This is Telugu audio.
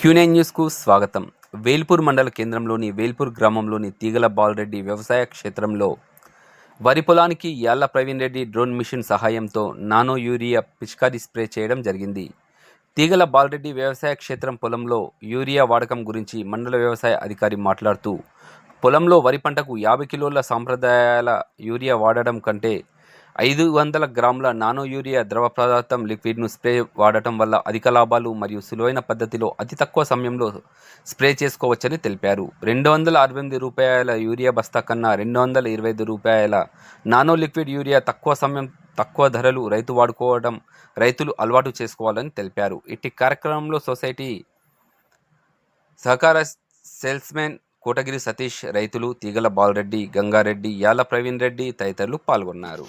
క్యూనే న్యూస్కు స్వాగతం. వేల్పూర్ మండల కేంద్రంలోని వేల్పూర్ గ్రామంలోని తీగల బాలరెడ్డి వ్యవసాయ క్షేత్రంలో వరి పొలానికి యాళ్ళ ప్రవీణ్ రెడ్డి డ్రోన్ మిషన్ సహాయంతో నానో యూరియా పిచికారీ స్ప్రే చేయడం జరిగింది. తీగల బాలరెడ్డి వ్యవసాయ క్షేత్రం పొలంలో యూరియా వాడకం గురించి మండల వ్యవసాయ అధికారి మాట్లాడుతూ పొలంలో వరి పంటకు యాభై కిలోల సాంప్రదాయాల యూరియా వాడడం కంటే ఐదు వందల గ్రాముల నానో యూరియా ద్రవ పదార్థం లిక్విడ్ను స్ప్రే వాడటం వల్ల అధిక లాభాలు మరియు సులువైన పద్ధతిలో అతి తక్కువ సమయంలో స్ప్రే చేసుకోవచ్చని తెలిపారు. రెండు వందల అరవై ఎనిమిది రూపాయల యూరియా బస్తా కన్నా రెండు వందల ఇరవై ఐదు రూపాయల నానో లిక్విడ్ యూరియా తక్కువ సమయం తక్కువ ధరలు రైతు వాడుకోవడం రైతులు అలవాటు చేసుకోవాలని తెలిపారు. ఇట్టి కార్యక్రమంలో సొసైటీ సహకార సేల్స్మెన్ కోటగిరి సతీష్ రైతులు తీగల బాలరెడ్డి గంగారెడ్డి యాల ప్రవీణ్ రెడ్డి తదితరులు పాల్గొన్నారు.